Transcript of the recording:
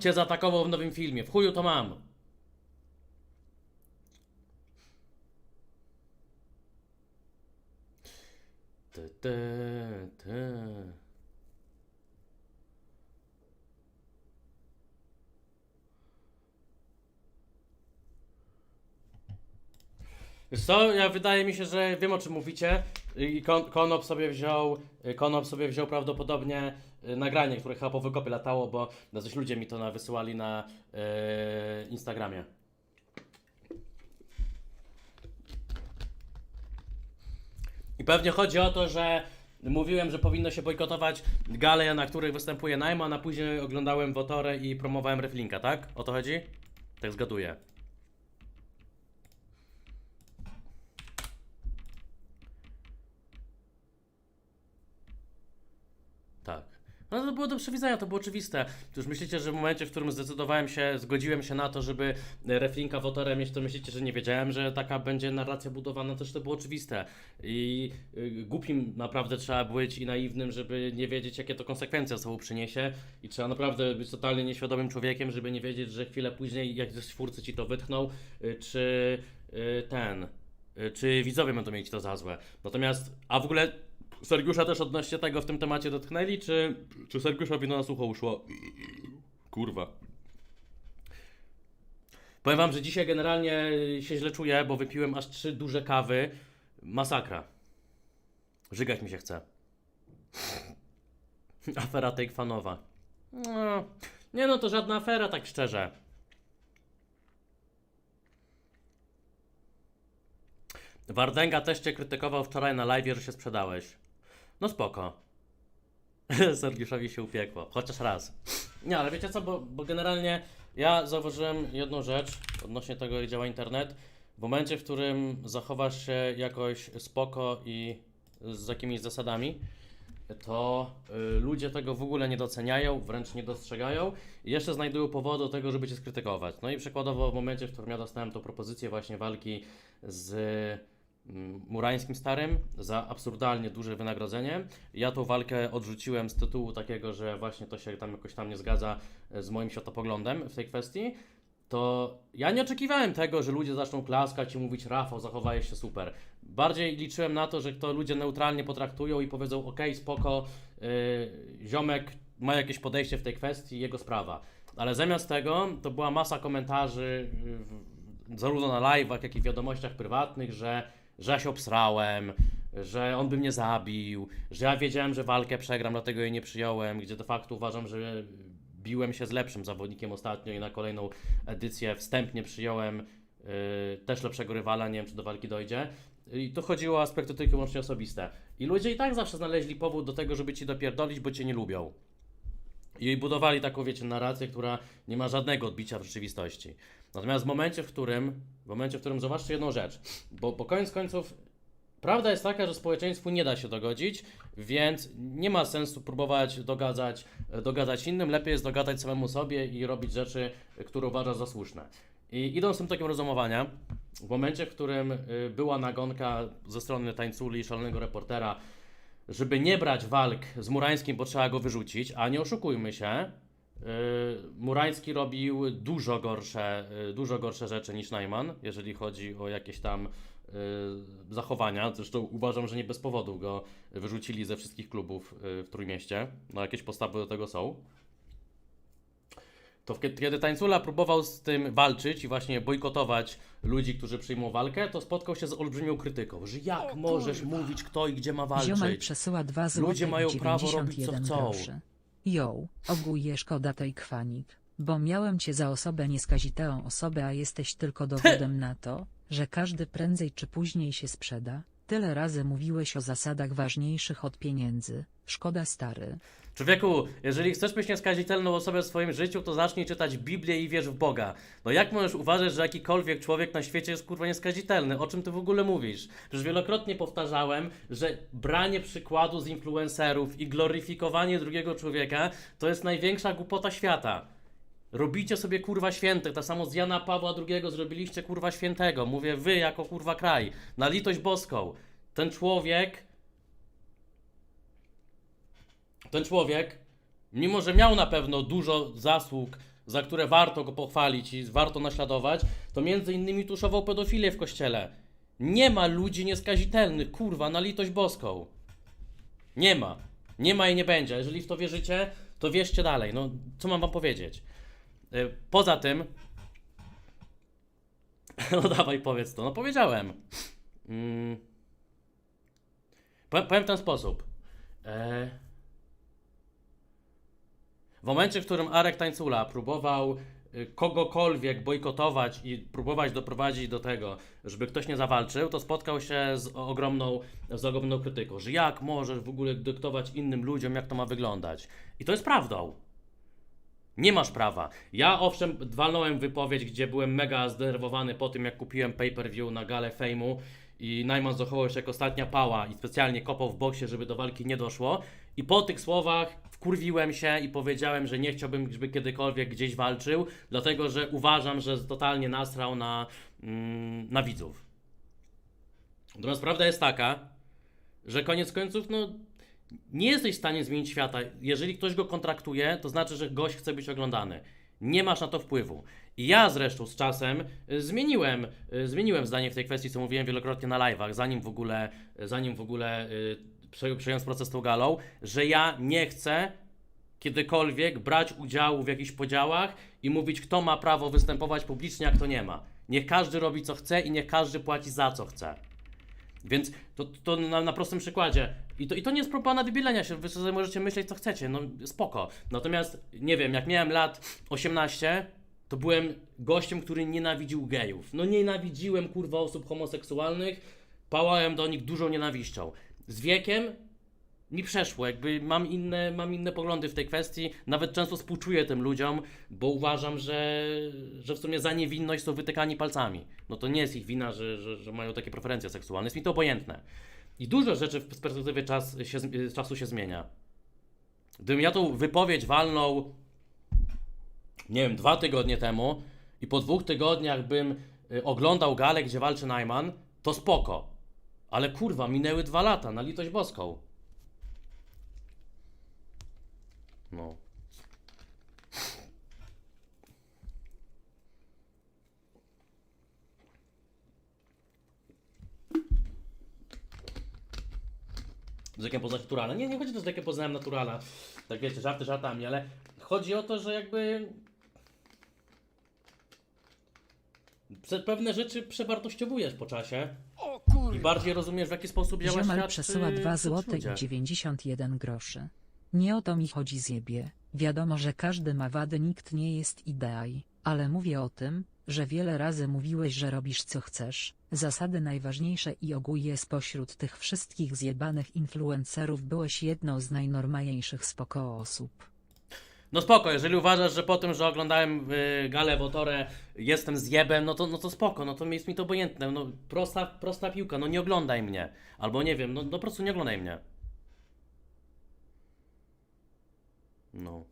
cię zaatakował w nowym filmie. W chuju to mam. Ty, ty, ty. Wiesz co, ja wydaje mi się, że wiem o czym mówicie i Kon Konop sobie wziął, Konop sobie wziął prawdopodobnie nagranie, które chyba po wykopie latało, bo coś ludzie mi to na, wysyłali na y, Instagramie. I pewnie chodzi o to, że mówiłem, że powinno się bojkotować gale, na których występuje Najman, a później oglądałem Wotorę i promowałem Reflinka, tak? O to chodzi? Tak zgaduję. Tak. No to było do przewidzenia, to było oczywiste. Już myślicie, że w momencie, w którym zdecydowałem się, zgodziłem się na to, żeby e, Reflinka Wotorę mieć, to myślicie, że nie wiedziałem, że taka będzie narracja budowana, też to było oczywiste. I y, głupim naprawdę trzeba być i naiwnym, żeby nie wiedzieć, jakie to konsekwencje sobą przyniesie. I trzeba naprawdę być totalnie nieświadomym człowiekiem, żeby nie wiedzieć, że chwilę później jakiś twórcy ci to wytchnął, y, czy ten, czy widzowie będą mieć to za złe. Natomiast, a w ogóle Sergiusza też odnośnie tego w tym temacie dotknęli, czy, czy Sergiuszowi na nas ucho uszło? Kurwa. Powiem wam, że dzisiaj generalnie się źle czuję, bo wypiłem aż trzy duże kawy. Masakra. Żygać mi się chce. Afera take fanowa. No, nie no, to żadna afera, tak szczerze. Wardęga też cię krytykował wczoraj na live, że się sprzedałeś. No spoko. Sergiuszowi się upiekło. Chociaż raz. Nie, ale wiecie co, bo, bo generalnie ja zauważyłem jedną rzecz odnośnie tego, jak działa internet. W momencie, w którym zachowasz się jakoś spoko i z jakimiś zasadami, to y, ludzie tego w ogóle nie doceniają, wręcz nie dostrzegają i jeszcze znajdują powody do tego, żeby cię skrytykować. No i przykładowo w momencie, w którym ja dostałem tą propozycję właśnie walki z Murańskim Starym za absurdalnie duże wynagrodzenie, ja tą walkę odrzuciłem z tytułu takiego, że właśnie to się tam jakoś tam nie zgadza e, z moim światopoglądem w tej kwestii, to ja nie oczekiwałem tego, że ludzie zaczną klaskać i mówić Rafał, zachowajesz się super. Bardziej liczyłem na to, że to ludzie neutralnie potraktują i powiedzą ok, spoko, yy, ziomek ma jakieś podejście w tej kwestii, jego sprawa. Ale zamiast tego to była masa komentarzy yy, zarówno na live'ach, jak i w wiadomościach prywatnych, że, że ja się obsrałem, że on by mnie zabił, że ja wiedziałem, że walkę przegram, dlatego jej nie przyjąłem, gdzie de facto uważam, że biłem się z lepszym zawodnikiem ostatnio i na kolejną edycję wstępnie przyjąłem yy, też lepszego rywala, nie wiem czy do walki dojdzie. I tu chodziło o aspekty tylko i wyłącznie osobiste. I ludzie i tak zawsze znaleźli powód do tego, żeby ci dopierdolić, bo cię nie lubią. I budowali taką, wiecie, narrację, która nie ma żadnego odbicia w rzeczywistości. Natomiast w momencie, w którym, w momencie, w którym zobaczcie jedną rzecz, bo, bo koniec końców Prawda jest taka, że społeczeństwu nie da się dogodzić, więc nie ma sensu próbować dogadzać, dogadać innym. Lepiej jest dogadać samemu sobie i robić rzeczy, które uważasz za słuszne. I idąc tym takim rozumowania, w momencie, w którym y, była nagonka ze strony tańculi i szalonego reportera, żeby nie brać walk z Murańskim, bo trzeba go wyrzucić, a nie oszukujmy się, y, Murański robił dużo gorsze, y, dużo gorsze rzeczy niż Najman, jeżeli chodzi o jakieś tam y, zachowania. Zresztą uważam, że nie bez powodu go wyrzucili ze wszystkich klubów y, w Trójmieście. No jakieś postawy do tego są. To kiedy Tańcula próbował z tym walczyć i właśnie bojkotować ludzi, którzy przyjmą walkę, to spotkał się z olbrzymią krytyką, że jak możesz mówić kto i gdzie ma Ziomal walczyć. przesyła 2 zł Ludzie mają prawo robić, co chcą. Ją, ogólnie szkoda tej kwanik, bo miałem cię za osobę nieskazitelną osobę, a jesteś tylko dowodem na to, że każdy prędzej czy później się sprzeda. Tyle razy mówiłeś o zasadach ważniejszych od pieniędzy. Szkoda stary. Człowieku, jeżeli chcesz mieć nieskazitelną osobę w swoim życiu, to zacznij czytać Biblię i wierz w Boga. No jak możesz uważać, że jakikolwiek człowiek na świecie jest kurwa nieskazitelny? O czym ty w ogóle mówisz? Przecież wielokrotnie powtarzałem, że branie przykładu z influencerów i gloryfikowanie drugiego człowieka to jest największa głupota świata. Robicie sobie kurwa świętych, tak samo z Jana Pawła II zrobiliście kurwa świętego. Mówię wy jako kurwa kraj, na litość boską. Ten człowiek ten człowiek, mimo że miał na pewno dużo zasług za które warto go pochwalić i warto naśladować, to między innymi tuszował pedofilię w kościele. Nie ma ludzi nieskazitelnych, kurwa, na litość boską. Nie ma. Nie ma i nie będzie. Jeżeli w to wierzycie, to wierzcie dalej. No, co mam wam powiedzieć? Y, Poza tym. No dawaj, powiedz to. No powiedziałem. Mm. Powiem, powiem w ten sposób. E... W momencie, w którym Arek Tańcula próbował y, kogokolwiek bojkotować i próbować doprowadzić do tego, żeby ktoś nie zawalczył, to spotkał się z ogromną, z ogromną krytyką, że jak możesz w ogóle dyktować innym ludziom, jak to ma wyglądać. I to jest prawdą. Nie masz prawa. Ja owszem walnąłem wypowiedź, gdzie byłem mega zdenerwowany po tym, jak kupiłem pay-per-view na galę Fejmu i Najman zachował się jak ostatnia pała i specjalnie kopał w boksie, żeby do walki nie doszło. I po tych słowach wkurwiłem się i powiedziałem, że nie chciałbym, żeby kiedykolwiek gdzieś walczył, dlatego że uważam, że totalnie nasrał na, mm, na widzów. Natomiast prawda jest taka, że koniec końców, no, nie jesteś w stanie zmienić świata. Jeżeli ktoś go kontraktuje, to znaczy, że gość chce być oglądany. Nie masz na to wpływu. I ja zresztą z czasem y, zmieniłem, y, zmieniłem zdanie w tej kwestii, co mówiłem wielokrotnie na live'ach, zanim w ogóle, zanim w ogóle prze- przejąłem proces z tą galą, że ja nie chcę kiedykolwiek brać udziału w jakichś podziałach i mówić, kto ma prawo występować publicznie, a kto nie ma. Niech każdy robi co chce i niech każdy płaci za co chce. Więc to, to na, na prostym przykładzie. I to, I to nie jest próba nadbielenia się, wy sobie możecie myśleć co chcecie, no spoko. Natomiast, nie wiem, jak miałem lat 18, to byłem gościem, który nienawidził gejów. No nienawidziłem, kurwa, osób homoseksualnych, pałałem do nich dużą nienawiścią. Z wiekiem mi przeszło, jakby mam inne, mam inne poglądy w tej kwestii, nawet często współczuję tym ludziom, bo uważam, że, że w sumie za niewinność są wytykani palcami. No to nie jest ich wina, że, że, że mają takie preferencje seksualne, jest mi to obojętne. I dużo rzeczy w z perspektywy czas się, czasu się zmienia. Gdybym ja tą wypowiedź walnął, nie wiem, dwa tygodnie temu i po dwóch tygodniach bym y, oglądał galę, gdzie walczy Najman, to spoko. Ale kurwa, minęły dwa lata, na litość boską. No. Z jakiem poznać naturala. Nie, nie chodzi o to, z jakim poznałem naturala. Tak wiecie, żarty żartami, ale chodzi o to, że jakby pewne rzeczy przewartościowujesz po czasie i bardziej rozumiesz, w jaki sposób działa Ziomal świat. przesyła y, 2 świat złote i ludzie. 91 groszy. Nie o to mi chodzi zjebie. Wiadomo, że każdy ma wady, nikt nie jest ideaj, ale mówię o tym, że wiele razy mówiłeś, że robisz co chcesz. Zasady najważniejsze i ogólnie spośród tych wszystkich zjebanych influencerów byłeś jedną z najnormalniejszych spoko osób. No spoko, jeżeli uważasz, że po tym, że oglądałem y, galę Wotore jestem zjebem, no to, no to spoko, no to jest mi to obojętne, no prosta, prosta piłka, no nie oglądaj mnie. Albo nie wiem, no, no po prostu nie oglądaj mnie. No.